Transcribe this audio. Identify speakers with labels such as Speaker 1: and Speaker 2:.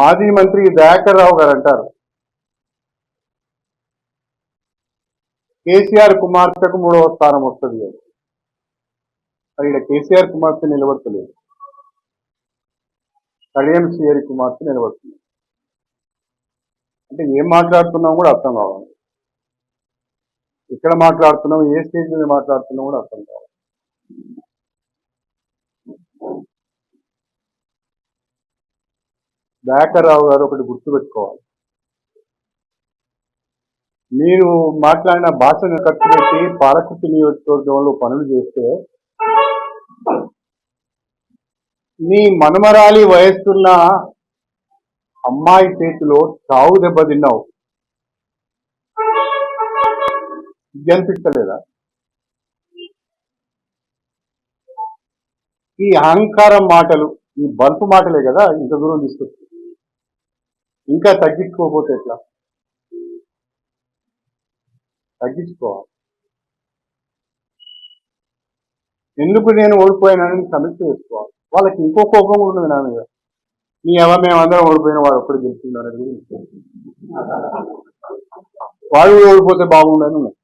Speaker 1: మాజీ మంత్రి దయాకర్ రావు గారు అంటారు కేసీఆర్ కుమార్తెకు మూడవ స్థానం వస్తుంది అని మరి ఇక్కడ కేసీఆర్ కుమార్తె నిలబడతలేదు. కడియం సిఆర్ కుమార్తె నిలబడుతుంది. అంటే ఏం మాట్లాడుతున్నాం కూడా అర్థం కావాలి ఇక్కడ మాట్లాడుతున్నాం ఏ స్టేజ్ మీద మాట్లాడుతున్నాం కూడా అర్థం కావాలి దయాకర్ రావు గారు ఒకటి గుర్తుపెట్టుకోవాలి. మీరు మాట్లాడిన భాషను ఖర్చు పెట్టి పాలకుర్తి నియోజకవర్గంలో పనులు చేస్తే మీ మనమరాలి వయస్సున్న అమ్మాయి చేతిలో చావు దెబ్బతిన్నావు ఇది అనిపించలేదా ఈ అహంకారం మాటలు ఈ బల్పు మాటలే కదా ఇంత దూరం తీసుకొచ్చింది? ఇంకా తగ్గించుకోకపోతే ఎట్లా? తగ్గించుకోవాలి. ఎందుకు నేను ఓడిపోయానని సమీక్ష చేసుకోవాలి. వాళ్ళకి ఇంకో కోపం ఉంటుంది నా మీద. నీ ఎవ మేమందరం ఓడిపోయిన వాడు ఒక్కడు గెలుస్తున్నారని వాడు ఓడిపోతే బాగుండని ఉన్నాయి